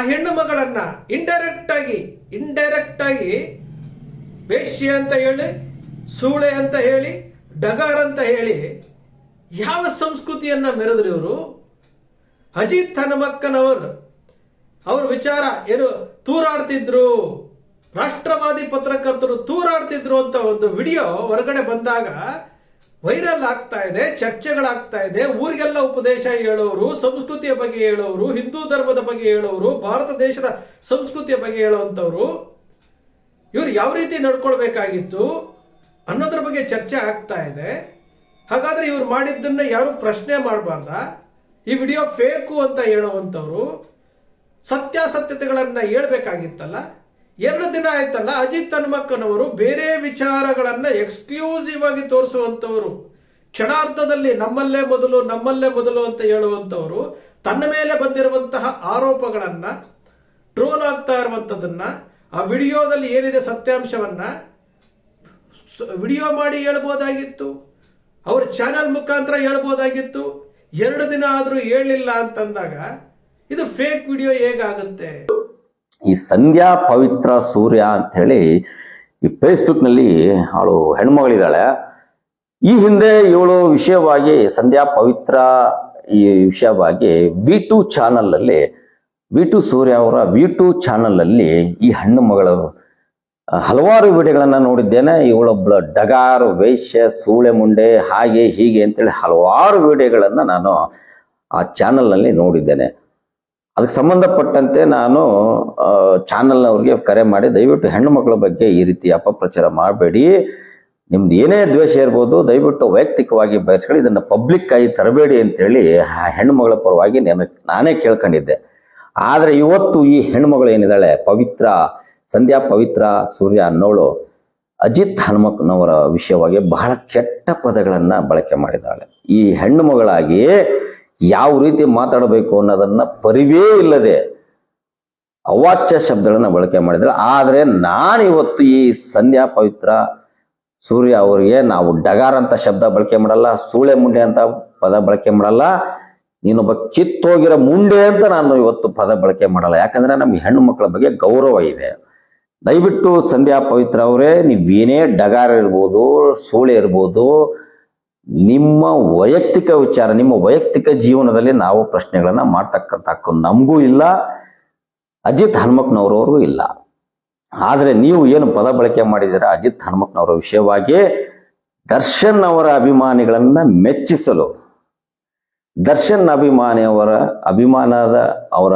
ಆ ಹೆಣ್ಣು ಮಗಳನ್ನ ಇಂಡೈರೆಕ್ಟ್ ಆಗಿ ಇಂಡೈರೆಕ್ಟ್ ಆಗಿ ವೇಶ್ಯ ಅಂತ ಹೇಳಿ, ಸೂಳೆ ಅಂತ ಹೇಳಿ, ಡಗಾರ್ ಅಂತ ಹೇಳಿ ಯಾವ ಸಂಸ್ಕೃತಿಯನ್ನ ಮೆರೆದ್ರಿ ಇವರು? ಅಜಿತ್ ಹನುಮಕ್ಕನವರು. ಅವ್ರ ವಿಚಾರ ಏನು ತೂರಾಡ್ತಿದ್ರು? ರಾಷ್ಟ್ರವಾದಿ ಪತ್ರಕರ್ತರು ತೂರಾಡ್ತಿದ್ರು ಅಂತ ಒಂದು ವಿಡಿಯೋ ಹೊರಗಡೆ ಬಂದಾಗ ವೈರಲ್ ಆಗ್ತಾ ಇದೆ, ಚರ್ಚೆಗಳಾಗ್ತಾ ಇದೆ. ಊರಿಗೆಲ್ಲ ಉಪದೇಶ ಹೇಳೋರು, ಸಂಸ್ಕೃತಿಯ ಬಗ್ಗೆ ಹೇಳೋರು, ಹಿಂದೂ ಧರ್ಮದ ಬಗ್ಗೆ ಹೇಳೋರು, ಭಾರತ ದೇಶದ ಸಂಸ್ಕೃತಿಯ ಬಗ್ಗೆ ಹೇಳುವಂಥವ್ರು ಇವರು ಯಾವ ರೀತಿ ನಡ್ಕೊಳ್ಬೇಕಾಗಿತ್ತು ಅನ್ನೋದ್ರ ಬಗ್ಗೆ ಚರ್ಚೆ ಆಗ್ತಾ ಇದೆ. ಹಾಗಾದ್ರೆ ಇವ್ರು ಮಾಡಿದ್ದನ್ನ ಯಾರು ಪ್ರಶ್ನೆ ಮಾಡಬಾರ್ದ? ಈ ವಿಡಿಯೋ ಫೇಕು ಅಂತ ಹೇಳುವಂಥವ್ರು ಸತ್ಯಾಸತ್ಯತೆಗಳನ್ನ ಹೇಳ್ಬೇಕಾಗಿತ್ತಲ್ಲ? ಎರಡು ದಿನ ಆಯ್ತಲ್ಲ, ಅಜಿತ್ ಹನುಮಕ್ಕನವರು ಬೇರೆ ವಿಚಾರಗಳನ್ನು ಎಕ್ಸ್ಕ್ಲೂಸಿವ್ ಆಗಿ ತೋರಿಸುವಂಥವರು. ಕ್ಷಣಾರ್ಧದಲ್ಲಿ ನಮ್ಮಲ್ಲೇ ಮೊದಲು ನಮ್ಮಲ್ಲೇ ಮೊದಲು ಅಂತ ಹೇಳುವಂಥವರು, ತನ್ನ ಮೇಲೆ ಬಂದಿರುವಂತಹ ಆರೋಪಗಳನ್ನು, ಟ್ರೋಲ್ ಆಗ್ತಾ ಇರುವಂಥದ್ದನ್ನು, ಆ ವಿಡಿಯೋದಲ್ಲಿ ಏನಿದೆ ಸತ್ಯಾಂಶವನ್ನ ವಿಡಿಯೋ ಮಾಡಿ ಹೇಳ್ಬೋದಾಗಿತ್ತು, ಅವ್ರ ಚಾನೆಲ್ ಮುಖಾಂತರ ಹೇಳ್ಬೋದಾಗಿತ್ತು, ಎರಡು ದಿನ ಆದರೂ ಹೇಳಿಲ್ಲ ಅಂತಂದಾಗ, ಇದು ಫೇಕ್ ವಿಡಿಯೋ ಹೇಗಾಗುತ್ತೆ? ಈ ಸಂಧ್ಯಾ ಪವಿತ್ರ ಸೂರ್ಯ ಅಂತ ಹೇಳಿ ಈ ಫೇಸ್ಬುಕ್ನಲ್ಲಿ ಅವಳು ಹೆಣ್ಮಗಳಿದ್ದಾಳೆ. ಈ ಹಿಂದೆ ಇವಳು ವಿಷಯವಾಗಿ ಸಂಧ್ಯಾ ಪವಿತ್ರ ಈ ವಿಷಯವಾಗಿ ವಿ ಟು ಚಾನಲ್ ಅಲ್ಲಿ ವಿ ಟು ಸೂರ್ಯ ಅವರ ವಿ ಟು ಚಾನಲ್ ಅಲ್ಲಿ ಈ ಹೆಣ್ಣು ಮಗಳು ಹಲವಾರು ವಿಡಿಯೋಗಳನ್ನ ನೋಡಿದ್ದೇನೆ. ಇವಳೊಬ್ಬಳ ಡಗಾರ್, ವೈಶ್ಯ, ಸೂಳೆ ಮುಂಡೆ, ಹಾಗೆ ಹೀಗೆ ಅಂತೇಳಿ ಹಲವಾರು ವಿಡಿಯೋಗಳನ್ನ ನಾನು ಆ ಚಾನಲ್ನಲ್ಲಿ ನೋಡಿದ್ದೇನೆ. ಅದಕ್ಕೆ ಸಂಬಂಧಪಟ್ಟಂತೆ ನಾನು ಚಾನಲ್ನವ್ರಿಗೆ ಕರೆ ಮಾಡಿ, ದಯವಿಟ್ಟು ಹೆಣ್ಣು ಮಕ್ಕಳ ಬಗ್ಗೆ ಈ ರೀತಿ ಅಪಪ್ರಚಾರ ಮಾಡಬೇಡಿ. ನಿಮ್ದು ಏನೇ ದ್ವೇಷ ಇರ್ಬೋದು, ದಯವಿಟ್ಟು ವೈಯಕ್ತಿಕವಾಗಿ ಬಯಸ್ಕೊಳ್ಳಿ, ಇದನ್ನು ಪಬ್ಲಿಕ್ ಆಗಿ ತರಬೇಡಿ ಅಂತೇಳಿ ಆ ಹೆಣ್ಣು ಮಗಳ ಪರವಾಗಿ ನಾನು ನಾನೇ ಕೇಳ್ಕೊಂಡಿದ್ದೆ. ಆದರೆ ಇವತ್ತು ಈ ಹೆಣ್ಮಗಳು ಏನಿದ್ದಾಳೆ, ಪವಿತ್ರ, ಸಂಧ್ಯಾ ಪವಿತ್ರ, ಸೂರ್ಯ ಅನ್ನೋಳು, ಅಜಿತ್ ಹನುಮಕ್ನವರ ವಿಷಯವಾಗಿ ಬಹಳ ಕೆಟ್ಟ ಪದಗಳನ್ನು ಬಳಕೆ ಮಾಡಿದ್ದಾಳೆ. ಈ ಹೆಣ್ಣು ಮಗಳಾಗಿ ಯಾವ ರೀತಿ ಮಾತಾಡಬೇಕು ಅನ್ನೋದನ್ನ ಪರಿವೇ ಇಲ್ಲದೆ ಅವಾಚ್ಯ ಶಬ್ದಗಳನ್ನ ಬಳಕೆ ಮಾಡಿದ್ರೆ. ಆದ್ರೆ ನಾನು ಇವತ್ತು ಈ ಸಂಧ್ಯಾ ಪವಿತ್ರ ಸೂರ್ಯ ಅವರಿಗೆ ನಾವು ಡಗಾರ್ ಅಂತ ಶಬ್ದ ಬಳಕೆ ಮಾಡಲ್ಲ, ಸೂಳೆ ಮುಂಡೆ ಅಂತ ಪದ ಬಳಕೆ ಮಾಡಲ್ಲ, ನೀನೊಬ್ಬ ಕಿತ್ತೋಗಿರೋ ಮುಂಡೆ ಅಂತ ನಾನು ಇವತ್ತು ಪದ ಬಳಕೆ ಮಾಡಲ್ಲ. ಯಾಕಂದ್ರೆ ನಮ್ಗೆ ಹೆಣ್ಣು ಮಕ್ಕಳ ಬಗ್ಗೆ ಗೌರವ ಇದೆ. ದಯವಿಟ್ಟು ಸಂಧ್ಯಾ ಪವಿತ್ರ ಅವರೇ, ನೀವೇನೇ ಡಗಾರ ಇರ್ಬೋದು, ಸೂಳೆ ಇರ್ಬೋದು ನಿಮ್ಮ ವೈಯಕ್ತಿಕ ವಿಚಾರ, ನಿಮ್ಮ ವೈಯಕ್ತಿಕ ಜೀವನದಲ್ಲಿ ನಾವು ಪ್ರಶ್ನೆಗಳನ್ನ ಮಾಡ್ತಕ್ಕಂಥ ನಮಗೂ ಇಲ್ಲ, ಅಜಿತ್ ಹನುಮಕ್ನವ್ರವ್ರಿಗೂ ಇಲ್ಲ. ಆದರೆ ನೀವು ಏನು ಪದ ಬಳಕೆ ಮಾಡಿದ್ದೀರಾ ಅಜಿತ್ ಹನುಮಕ್ನವರ ವಿಷಯವಾಗಿ? ದರ್ಶನ್ ಅವರ ಅಭಿಮಾನಿಗಳನ್ನ ಮೆಚ್ಚಿಸಲು. ದರ್ಶನ್ ಅಭಿಮಾನಿಯವರ, ಅಭಿಮಾನದ ಅವರ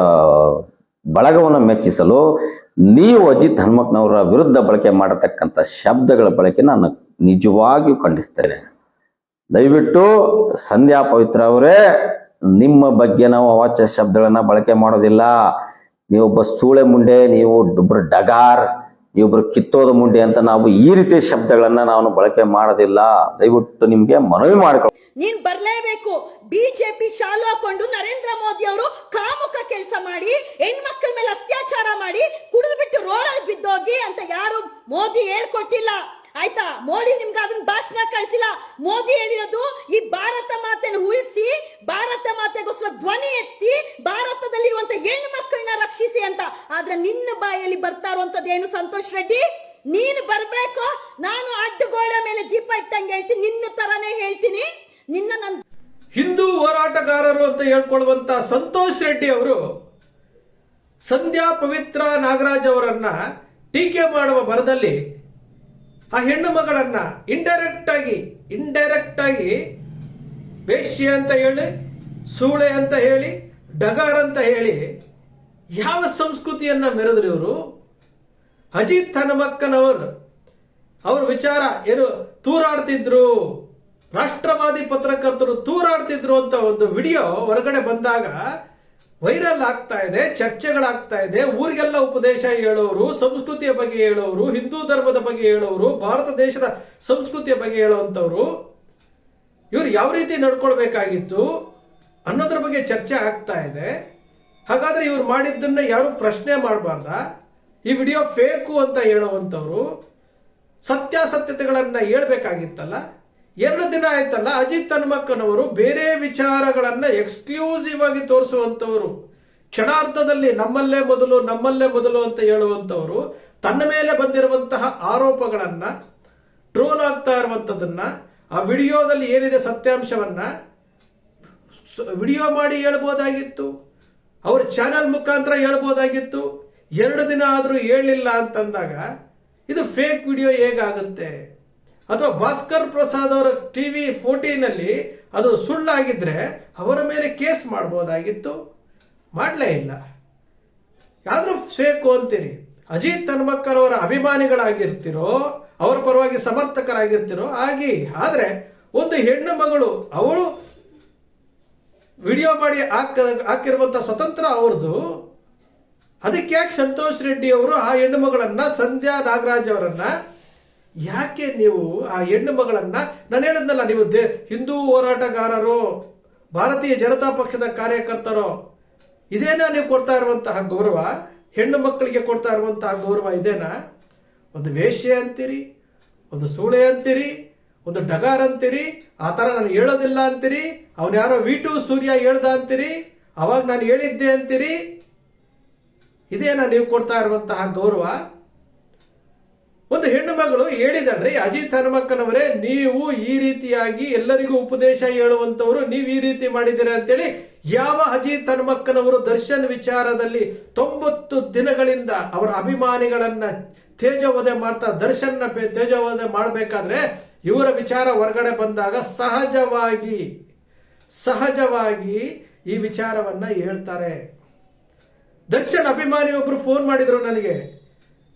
ಬಳಗವನ್ನು ಮೆಚ್ಚಿಸಲು ನೀವು ಅಜಿತ್ ಹನುಮಕ್ನವರ ವಿರುದ್ಧ ಬಳಕೆ ಮಾಡತಕ್ಕಂಥ ಶಬ್ದಗಳ ಬಳಕೆ ನಾನು ನಿಜವಾಗಿಯೂ ಖಂಡಿಸ್ತೇನೆ. ದಯವಿಟ್ಟು ಸಂಧ್ಯಾ ಪವಿತ್ರ ಅವರೇ, ನಿಮ್ಮ ಬಗ್ಗೆ ನಾವು ಅವಾಚ್ಯ ಶಬ್ದಗಳನ್ನ ಬಳಕೆ ಮಾಡೋದಿಲ್ಲ. ನೀವೊಬ್ಬ ಸೂಳೆ ಮುಂಡೆ, ನೀವು ಒಬ್ಬರು ಡಗಾರ್ ನೀವೊಬ್ರು ಕಿತ್ತೋದ ಮುಂಡೆ ಅಂತ ನಾವು ಈ ರೀತಿ ಶಬ್ದಗಳನ್ನ ನಾವು ಬಳಕೆ ಮಾಡೋದಿಲ್ಲ. ದಯವಿಟ್ಟು ನಿಮ್ಗೆ ಮನವಿ ಮಾಡ್ಕೊಳ್ಳಿ. ನೀನ್ ಬರ್ಲೇಬೇಕು. ಬಿಜೆಪಿ ಶಾಲು ನರೇಂದ್ರ ಮೋದಿ ಅವರು ಕಾಮುಕ ಕೆಲಸ ಮಾಡಿ ಹೆಣ್ಮಕ್ಳ ಮೇಲೆ ಅತ್ಯಾಚಾರ ಮಾಡಿ ಕುಡಿದು ಬಿಟ್ಟು ರೋಡಲ್ಲಿ ಬಿದ್ದೋಗಿ ಅಂತ ಯಾರು ಮೋದಿ ಹೇಳ್ಕೊಟ್ಟಿಲ್ಲ ಆಯ್ತಾ ಮೋದಿ ನಿಮ್ಗೆ ಅದನ್ನ ಭಾಷಣ ಕಳಿಸಿಲ್ಲ ಮೋದಿ ಹೇಳಿರೋದು ಈ ಭಾರತ ಮಾತೆನ ಉಳಿಸಿ ಭಾರತ ಮಾತೆಗೋಸ್ಕರ ಧ್ವನಿ ಎತ್ತಿ ಭಾರತದಲ್ಲಿರುವಂತ ಹೆಣ್ಣು ಮಕ್ಕಳನ್ನ ರಕ್ಷಿಸಿ ಅಂತ ಆದ್ರೆ ನಿನ್ನ ಬಾಯಲ್ಲಿ ಬರ್ತಾ ಇರುವಂತದ್ದು ಏನು ಸಂತೋಷ್ ರೆಡ್ಡಿ? ನೀನು ಬರ್ಬೇಕು, ನಾನು ಅಡ್ಡಗೋಳ ಮೇಲೆ ದೀಪ ಇಟ್ಟಂಗೆ ಹೇಳ್ತೀನಿ, ನಿನ್ನ ತರನೇ ಹೇಳ್ತೀನಿ. ನಿನ್ನ ನನ್ ಹಿಂದೂ ಹೋರಾಟಗಾರರು ಅಂತ ಹೇಳ್ಕೊಳ್ಳುವಂತ ಸಂತೋಷ್ ರೆಡ್ಡಿ ಅವರು ಸಂಧ್ಯಾ ಪವಿತ್ರ ನಾಗರಾಜ್ ಅವರನ್ನ ಟೀಕೆ ಮಾಡುವ ಬರದಲ್ಲಿ ಆ ಹೆಣ್ಣು ಮಗಳನ್ನ ಇಂಡೈರೆಕ್ಟ್ ಆಗಿ ಇಂಡೈರೆಕ್ಟ್ ಆಗಿ ವೇಶ್ಯೆ ಅಂತ ಹೇಳಿ, ಸೂಳೆ ಅಂತ ಹೇಳಿ, ಡಗಾರ್ ಅಂತ ಹೇಳಿ ಯಾವ ಸಂಸ್ಕೃತಿಯನ್ನ ಮೆರೆದ್ರಿ ಅವರು? ಅಜಿತ್ ಹನುಮಕ್ಕನವರು. ಅವ್ರ ವಿಚಾರ ಏನು? ತೂರಾಡ್ತಿದ್ರು. ರಾಷ್ಟ್ರವಾದಿ ಪತ್ರಕರ್ತರು ತೂರಾಡ್ತಿದ್ರು ಅಂತ ಒಂದು ವಿಡಿಯೋ ಹೊರಗಡೆ ಬಂದಾಗ ವೈರಲ್ ಆಗ್ತಾ ಇದೆ, ಚರ್ಚೆಗಳಾಗ್ತಾ ಇದೆ. ಊರಿಗೆಲ್ಲ ಉಪದೇಶ ಹೇಳೋರು, ಸಂಸ್ಕೃತಿಯ ಬಗ್ಗೆ ಹೇಳೋರು, ಹಿಂದೂ ಧರ್ಮದ ಬಗ್ಗೆ ಹೇಳೋರು, ಭಾರತ ದೇಶದ ಸಂಸ್ಕೃತಿಯ ಬಗ್ಗೆ ಹೇಳುವಂಥವ್ರು ಇವ್ರು ಯಾವ ರೀತಿ ನಡ್ಕೊಳ್ಬೇಕಾಗಿತ್ತು ಅನ್ನೋದ್ರ ಬಗ್ಗೆ ಚರ್ಚೆ ಆಗ್ತಾ ಇದೆ. ಹಾಗಾದ್ರೆ ಇವ್ರು ಮಾಡಿದ್ದನ್ನ ಯಾರು ಪ್ರಶ್ನೆ ಮಾಡಬಾರ್ದ? ಈ ವಿಡಿಯೋ ಫೇಕು ಅಂತ ಹೇಳುವಂಥವ್ರು ಸತ್ಯಾಸತ್ಯತೆಗಳನ್ನ ಹೇಳ್ಬೇಕಾಗಿತ್ತಲ್ಲ? ಎರಡು ದಿನ ಆಯ್ತಲ್ಲ, ಅಜಿತ್ ಹನುಮಕ್ಕನವರು ಬೇರೆ ವಿಚಾರಗಳನ್ನ ಎಕ್ಸ್ಕ್ಲೂಸಿವ್ ಆಗಿ ತೋರಿಸುವಂಥವ್ರು. ಕ್ಷಣಾರ್ಧದಲ್ಲಿ ನಮ್ಮಲ್ಲೇ ಮೊದಲು ನಮ್ಮಲ್ಲೇ ಮೊದಲು ಅಂತ ಹೇಳುವಂಥವರು ತನ್ನ ಮೇಲೆ ಬಂದಿರುವಂತಹ ಆರೋಪಗಳನ್ನ ಟ್ರೋಲ್ ಆಗ್ತಾ ಇರುವಂಥದ್ದನ್ನ, ಆ ವಿಡಿಯೋದಲ್ಲಿ ಏನಿದೆ ಸತ್ಯಾಂಶವನ್ನ ವಿಡಿಯೋ ಮಾಡಿ ಹೇಳ್ಬೋದಾಗಿತ್ತು? ಅವ್ರ ಚಾನಲ್ ಮುಖಾಂತರ ಹೇಳ್ಬೋದಾಗಿತ್ತು. ಎರಡು ದಿನ ಆದರೂ ಹೇಳಿಲ್ಲ ಅಂತಂದಾಗ ಇದು ಫೇಕ್ ವಿಡಿಯೋ ಹೇಗಾಗುತ್ತೆ? ಅಥವಾ ಭಾಸ್ಕರ್ ಪ್ರಸಾದ್ ಅವರ ಟಿ ವಿ ಫೋರ್ಟೀನಲ್ಲಿ ಅದು ಸುಳ್ಳಾಗಿದ್ರೆ ಅವರ ಮೇಲೆ ಕೇಸ್ ಮಾಡ್ಬೋದಾಗಿತ್ತು? ಮಾಡಲೇ ಇಲ್ಲ. ಯಾದರೂ ಫೇಕು ಅಂತೀರಿ? ಅಜಿತ್ ಅವರ ಅಭಿಮಾನಿಗಳಾಗಿರ್ತಿರೋ, ಅವರ ಪರವಾಗಿ ಸಮರ್ಥಕರಾಗಿರ್ತಿರೋ ಆಗಿ ಆದರೆ ಒಂದು ಹೆಣ್ಣು ಮಗಳು, ಅವಳು ವಿಡಿಯೋ ಮಾಡಿ ಹಾಕ ಹಾಕಿರುವಂಥ ಸ್ವತಂತ್ರ ಅವ್ರದ್ದು ಅದಕ್ಕೆ ಯಾಕೆ ಸಂತೋಷ್ ರೆಡ್ಡಿ ಅವರು ಆ ಹೆಣ್ಣು ಮಗಳನ್ನ ಸಂಧ್ಯಾ ನಾಗರಾಜ್ ಅವರನ್ನ ಯಾಕೆ ನೀವು ಆ ಹೆಣ್ಣು ಮಗಳನ್ನ, ನಾನು ಹೇಳಿದ್ನಲ್ಲ ನೀವು ದೇ, ಹಿಂದೂ ಹೋರಾಟಗಾರರು, ಭಾರತೀಯ ಜನತಾ ಪಕ್ಷದ ಕಾರ್ಯಕರ್ತರು, ಇದೇನಾ ನೀವು ಕೊಡ್ತಾ ಇರುವಂತಹ ಗೌರವ? ಹೆಣ್ಣು ಮಕ್ಕಳಿಗೆ ಕೊಡ್ತಾ ಇರುವಂತಹ ಗೌರವ ಇದೇನಾ? ಒಂದು ವೇಷ್ಯ ಅಂತೀರಿ, ಒಂದು ಸೂಳೆ ಅಂತೀರಿ, ಒಂದು ಡಗಾರ್ ಅಂತೀರಿ ಆ ಥರ ನಾನು ಹೇಳೋದಿಲ್ಲ ಅಂತೀರಿ? ಅವನು ಯಾರೋ ವಿ ಸೂರ್ಯ ಹೇಳ್ದ ಅಂತೀರಿ? ಅವಾಗ ನಾನು ಹೇಳಿದ್ದೆ ಅಂತೀರಿ? ಇದೇನ ನೀವು ಕೊಡ್ತಾ ಇರುವಂತಹ ಗೌರವ? ಒಂದು ಹೆಣ್ಣು ಮಗಳು ಹೇಳಿದಳ್ರಿ ಅಜಿತ್ ಹನುಮಕ್ಕನವರೇ, ನೀವು ಈ ರೀತಿಯಾಗಿ ಎಲ್ಲರಿಗೂ ಉಪದೇಶ ಹೇಳುವಂತವರು ನೀವು ಈ ರೀತಿ ಮಾಡಿದ್ದೀರಾ ಅಂತೇಳಿ ಯಾವ ಅಜಿತ್ ಹನುಮಕ್ಕನವರು ದರ್ಶನ್ ವಿಚಾರದಲ್ಲಿ ತೊಂಬತ್ತು ದಿನಗಳಿಂದ ಅವರ ಅಭಿಮಾನಿಗಳನ್ನ ತೇಜವಧೆ ಮಾಡ್ತಾ, ದರ್ಶನ್ನ ತೇಜವಧೆ ಮಾಡಬೇಕಾದ್ರೆ ಇವರ ವಿಚಾರ ಹೊರಗಡೆ ಬಂದಾಗ ಸಹಜವಾಗಿ ಸಹಜವಾಗಿ ಈ ವಿಚಾರವನ್ನ ಹೇಳ್ತಾರೆ. ದರ್ಶನ್ ಅಭಿಮಾನಿ ಒಬ್ರು ಫೋನ್ ಮಾಡಿದ್ರು ನನಗೆ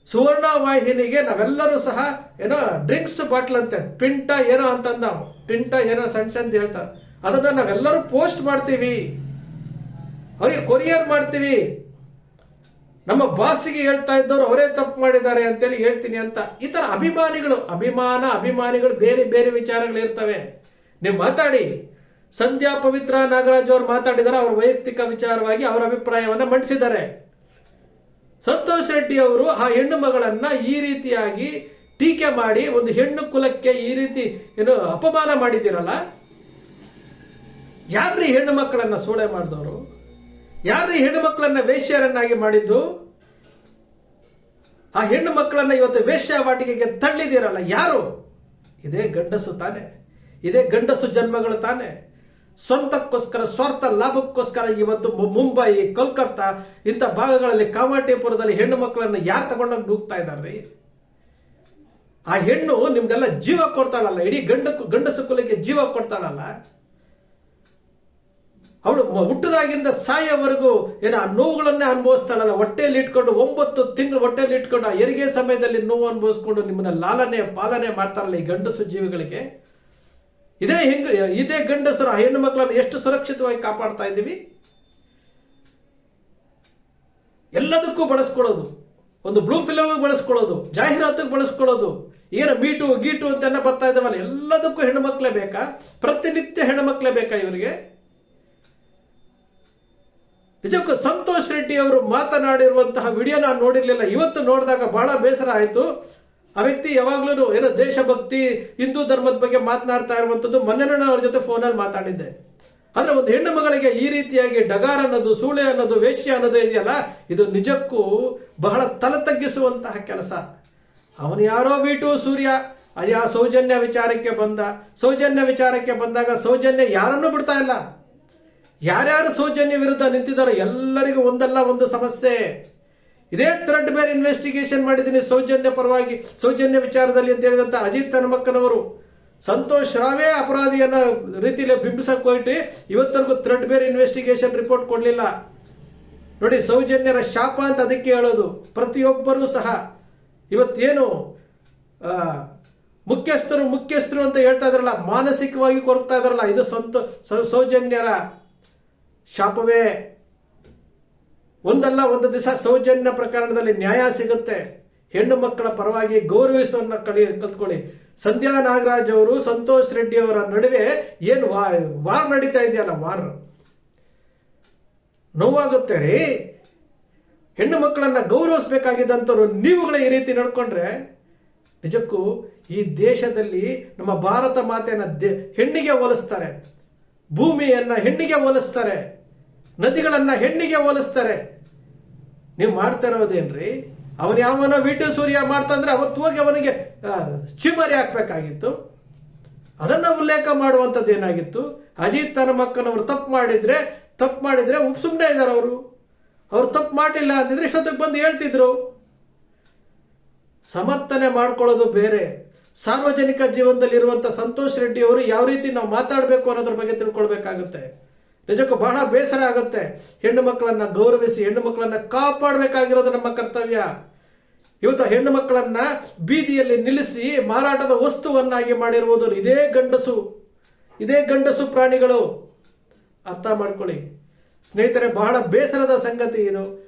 ಸುವರ್ಣ ವಾಹಿನಿಗೆ ನಾವೆಲ್ಲರೂ ಸಹ ಏನೋ ಡ್ರಿಂಕ್ಸ್ ಬಾಟ್ಲ್ ಅಂತೆ ಪಿಂಟ ಏನೋ ಅಂತಂದ. ಪಿಂಟ ಏನೋ ಸಣ್ಣ ಸಣ್ಣ ಹೇಳ್ತಾರೆ ಅದನ್ನ ನಾವೆಲ್ಲರೂ ಪೋಸ್ಟ್ ಮಾಡ್ತೀವಿ. ಅವರಿಗೆ ಕೊರಿಯರ್ ಮಾಡ್ತೀವಿ. ನಮ್ಮ ಬಾಸಿಗೆ ಹೇಳ್ತಾ ಇದ್ದವ್ರು ಅವರೇ ತಪ್ಪು ಮಾಡಿದ್ದಾರೆ ಅಂತೇಳಿ ಹೇಳ್ತೀನಿ ಅಂತ ಈ ಥರ ಅಭಿಮಾನಿಗಳು, ಅಭಿಮಾನ, ಅಭಿಮಾನಿಗಳು ಬೇರೆ ಬೇರೆ ವಿಚಾರಗಳು ಇರ್ತವೆ. ನೀವು ಮಾತಾಡಿ. ಸಂಧ್ಯಾ ಪವಿತ್ರ ನಾಗರಾಜ್ ಅವರು ಮಾತಾಡಿದ್ದಾರೆ ಅವ್ರ ವೈಯಕ್ತಿಕ ವಿಚಾರವಾಗಿ ಅವರ ಅಭಿಪ್ರಾಯವನ್ನ ಮಂಡಿಸಿದ್ದಾರೆ. ಸಂತೋಷ್ ರೆಡ್ಡಿ ಅವರು ಆ ಹೆಣ್ಣು ಮಗಳನ್ನ ಈ ರೀತಿಯಾಗಿ ಟೀಕೆ ಮಾಡಿ ಒಂದು ಹೆಣ್ಣು ಕುಲಕ್ಕೆ ಈ ರೀತಿ ಏನು ಅಪಮಾನ ಮಾಡಿದ್ದೀರಲ್ಲ? ಯಾರ್ರೀ ಹೆಣ್ಣು ಮಕ್ಕಳನ್ನ ಸೂಳೆ ಮಾಡಿದವರು? ಯಾರ್ರೀ ಹೆಣ್ಣು ಮಕ್ಕಳನ್ನ ವೇಶ್ಯರನ್ನಾಗಿ ಮಾಡಿದ್ದು? ಆ ಹೆಣ್ಣು ಮಕ್ಕಳನ್ನ ಇವತ್ತು ವೇಶ್ಯಾವಾಟಿಕೆಗೆ ತಳ್ಳಿದಿರಲ್ಲ ಯಾರು? ಇದೇ ಗಂಡಸು ತಾನೆ. ಇದೇ ಗಂಡಸು ಜನ್ಮಗಳು ತಾನೆ. ಸ್ವಂತಕ್ಕೋಸ್ಕರ, ಸ್ವಾರ್ಥ ಲಾಭಕ್ಕೋಸ್ಕರ ಇವತ್ತು ಮುಂಬೈ, ಕೋಲ್ಕತ್ತಾ, ಇಂಥ ಭಾಗಗಳಲ್ಲಿ ಕಾಮಾಟಿಪುರದಲ್ಲಿ ಹೆಣ್ಣು ಮಕ್ಕಳನ್ನು ಯಾರು ತಗೊಂಡೋಗಿ ನುಗ್ತಾ ಇದ್ದಾರೆ ಆ ಹೆಣ್ಣು ನಿಮ್ಗೆಲ್ಲ ಜೀವ ಕೊಡ್ತಾಳಲ್ಲ, ಇಡೀ ಗಂಡ ಗಂಡಸು ಕುಲಕ್ಕೆ ಜೀವ ಕೊಡ್ತಾಳಲ್ಲ? ಅವಳು ಹುಟ್ಟದಾಗಿಂದ ಸಾಯವರೆಗೂ ಏನೋ ಆ ನೋವುಗಳನ್ನೇ ಅನುಭವಿಸ್ತಾಳಲ್ಲ. ಹೊಟ್ಟೆಯಲ್ಲಿ ಇಟ್ಕೊಂಡು ಒಂಬತ್ತು ತಿಂಗಳು ಹೊಟ್ಟೆಯಲ್ಲಿ ಇಟ್ಕೊಂಡು ಆ ಹೆರಿಗೆ ಸಮಯದಲ್ಲಿ ನೋವು ಅನುಭವಿಸ್ಕೊಂಡು ನಿಮ್ಮನ್ನ ಲಾಲನೆ ಪಾಲನೆ ಮಾಡ್ತಾರಲ್ಲ ಈ ಗಂಡಸು ಜೀವಿಗಳಿಗೆ. ಇದೇ ಹೆಂಗ, ಇದೇ ಗಂಡಸರು ಆ ಹೆಣ್ಣು ಮಕ್ಕಳನ್ನು ಎಷ್ಟು ಸುರಕ್ಷಿತವಾಗಿ ಕಾಪಾಡ್ತಾ ಇದ್ದೀವಿ? ಎಲ್ಲದಕ್ಕೂ ಬಳಸ್ಕೊಳ್ಳೋದು. ಒಂದು ಬ್ಲೂ ಫಿಲಮ್ ಬಳಸ್ಕೊಳ್ಳೋದು, ಜಾಹೀರಾತಿಗೆ ಬಳಸ್ಕೊಳ್ಳೋದು. ಏನು ಮೀಟು, ಗೀಟು ಅಂತೆಲ್ಲ ಬರ್ತಾ ಇದಾವಲ್ಲ ಎಲ್ಲದಕ್ಕೂ ಹೆಣ್ಣು ಮಕ್ಕಳೇ ಬೇಕಾ? ಪ್ರತಿನಿತ್ಯ ಹೆಣ್ಣು ಮಕ್ಕಳೇ ಬೇಕಾ ಇವರಿಗೆ? ನಿಜಕ್ಕೂ ಸಂತೋಷ್ ರೆಡ್ಡಿ ಅವರು ಮಾತನಾಡಿರುವಂತಹ ವಿಡಿಯೋ ನಾನು ನೋಡಿರಲಿಲ್ಲ. ಇವತ್ತು ನೋಡಿದಾಗ ಬಹಳ ಬೇಸರ ಆಯಿತು. ಆ ವ್ಯಕ್ತಿ ಯಾವಾಗ್ಲೂ ಏನೋ ದೇಶಭಕ್ತಿ, ಹಿಂದೂ ಧರ್ಮದ ಬಗ್ಗೆ ಮಾತನಾಡ್ತಾ ಇರುವಂಥದ್ದು ಮೊನ್ನೆ ನಾನು ಅವ್ರ ಜೊತೆ ಫೋನಲ್ಲಿ ಮಾತಾಡಿದ್ದೆ. ಆದರೆ ಒಂದು ಹೆಣ್ಣು ಮಗಳಿಗೆ ಈ ರೀತಿಯಾಗಿ ಡಗಾರ್ ಅನ್ನೋದು, ಸೂಳೆ ಅನ್ನೋದು, ವೇಶ್ಯ ಅನ್ನೋದು ಇದೆಯಲ್ಲ? ಇದು ನಿಜಕ್ಕೂ ಬಹಳ ತಲೆ ತಗ್ಗಿಸುವಂತಹ ಕೆಲಸ. ಅವನು ಯಾರೋ ಬಿಟು ಸೂರ್ಯ, ಅಯ್ಯ ಸೌಜನ್ಯ ವಿಚಾರಕ್ಕೆ ಬಂದ. ಸೌಜನ್ಯ ವಿಚಾರಕ್ಕೆ ಬಂದಾಗ ಸೌಜನ್ಯ ಯಾರನ್ನೂ ಬಿಡ್ತಾ ಇಲ್ಲ. ಯಾರ್ಯಾರು ಸೌಜನ್ಯ ವಿರುದ್ಧ ನಿಂತಿದ್ದಾರೆ ಎಲ್ಲರಿಗೂ ಒಂದಲ್ಲ ಒಂದು ಸಮಸ್ಯೆ. ಇದೇ ಥ್ರೆಡ್ ಬೇರೆ ಇನ್ವೆಸ್ಟಿಗೇಷನ್ ಮಾಡಿದ್ದೀನಿ ಸೌಜನ್ಯ ಪರವಾಗಿ, ಸೌಜನ್ಯ ವಿಚಾರದಲ್ಲಿ ಅಂತ ಹೇಳಿದಂತ ಅಜಿತ್ ಹನುಮಕ್ಕನವರು. ಸಂತೋಷ್ ರಾವೇ ಅಪರಾಧಿಯನ್ನ ರೀತಿಯಲ್ಲಿ ಬಿಂಬಿಸಕ್ ಹೊರಟಿ ಇವತ್ತರೆಗೂ ಥ್ರೆಡ್ ಬೇರೆ ಇನ್ವೆಸ್ಟಿಗೇಷನ್ ರಿಪೋರ್ಟ್ ಕೊಡಲಿಲ್ಲ. ನೋಡಿ ಸೌಜನ್ಯರ ಶಾಪ ಅಂತ ಅದಕ್ಕೆ ಹೇಳೋದು, ಪ್ರತಿಯೊಬ್ಬರೂ ಸಹ. ಇವತ್ತೇನು ಮುಖ್ಯಸ್ಥರು ಮುಖ್ಯಸ್ಥರು ಅಂತ ಹೇಳ್ತಾ ಇದ್ರಲ್ಲ, ಮಾನಸಿಕವಾಗಿ ಕೊರಗ್ತಾ ಇದ್ರಲ್ಲ, ಇದು ಸಂತೋ ಸೌಜನ್ಯರ ಶಾಪವೇ ಒಂದಲ್ಲ ಒಂದು ದಿವಸ ಸೌಜನ್ಯ ಪ್ರಕರಣದಲ್ಲಿ ನ್ಯಾಯ ಸಿಗುತ್ತೆ. ಹೆಣ್ಣು ಮಕ್ಕಳ ಪರವಾಗಿ ಗೌರವಿಸೋನ್ನ ಕಳಿ, ಕಲ್ತ್ಕೊಳ್ಳಿ. ಸಂಧ್ಯಾ ನಾಗರಾಜ್ ಅವರು, ಸಂತೋಷ್ ರೆಡ್ಡಿ ಅವರ ನಡುವೆ ಏನು ವಾರ್ ನಡೀತಾ ಇದೆಯಲ್ಲ, ವಾರ್? ನೋವಾಗುತ್ತೆ ರೀ. ಹೆಣ್ಣು ಮಕ್ಕಳನ್ನ ಗೌರವಿಸಬೇಕಾಗಿದ್ದಂಥವ್ರು ನೀವುಗಳೇ ಈ ರೀತಿ ನಡ್ಕೊಂಡ್ರೆ ನಿಜಕ್ಕೂ ಈ ದೇಶದಲ್ಲಿ ನಮ್ಮ ಭಾರತ ಮಾತೆಯನ್ನ ದೇ, ಹೆಣ್ಣಿಗೆ ಹೋಲಿಸ್ತಾರೆ. ಭೂಮಿಯನ್ನ ಹೆಣ್ಣಿಗೆ ಹೋಲಿಸ್ತಾರೆ. ನದಿಗಳನ್ನ ಹೆಣ್ಣಿಗೆ ಹೋಲಿಸ್ತಾರೆ. ನೀವು ಮಾಡ್ತಾ ಇರೋದೇನ್ರಿ? ಅವನು ಯಾವನ ವಿಟು ಸೂರ್ಯ ಮಾಡ್ತಂದ್ರೆ ಅವತ್ತು ಹೋಗಿ ಅವನಿಗೆ ಚಿಮರಿ ಹಾಕ್ಬೇಕಾಗಿತ್ತು. ಅದನ್ನ ಉಲ್ಲೇಖ ಮಾಡುವಂಥದ್ದು ಏನಾಗಿತ್ತು? ಅಜಿತ್ ತನ್ನ ಮಕ್ಕನವ್ರು ತಪ್ಪು ಮಾಡಿದ್ರೆ ತಪ್ಪು ಮಾಡಿದ್ರೆ ಸುಮ್ಮನೆ ಇದ್ದಾರೆ ಅವರು. ಅವ್ರು ತಪ್ಪು ಮಾಡಿಲ್ಲ ಅಂತಿದ್ರೆ ಇಷ್ಟೊತ್ತಿಗೆ ಬಂದು ಹೇಳ್ತಿದ್ರು. ಸಮರ್ಥನೆ ಮಾಡ್ಕೊಳ್ಳೋದು ಬೇರೆ. ಸಾರ್ವಜನಿಕ ಜೀವನದಲ್ಲಿ ಇರುವಂತ ಸಂತೋಷ್ ರೆಡ್ಡಿ ಅವರು ಯಾವ ರೀತಿ ನಾವು ಮಾತಾಡಬೇಕು ಅನ್ನೋದ್ರ ಬಗ್ಗೆ ತಿಳ್ಕೊಳ್ಬೇಕಾಗುತ್ತೆ. ನಿಜಕ್ಕೂ ಬಹಳ ಬೇಸರ ಆಗುತ್ತೆ. ಹೆಣ್ಣು ಮಕ್ಕಳನ್ನು ಗೌರವಿಸಿ, ಹೆಣ್ಣು ಮಕ್ಕಳನ್ನು ಕಾಪಾಡಬೇಕಾಗಿರೋದು ನಮ್ಮ ಕರ್ತವ್ಯ. ಇವತ್ತು ಹೆಣ್ಣು ಮಕ್ಕಳನ್ನು ಬೀದಿಯಲ್ಲಿ ನಿಲ್ಲಿಸಿ ಮಾರಾಟದ ವಸ್ತುವನ್ನಾಗಿ ಮಾಡಿರುವುದು ಇದೇ ಗಂಡಸು ಇದೇ ಗಂಡಸು ಪ್ರಾಣಿಗಳು. ಅರ್ಥ ಮಾಡ್ಕೊಳ್ಳಿ. ಸ್ನೇಹಿತರೆ, ಬಹಳ ಬೇಸರದ ಸಂಗತಿ ಇದು.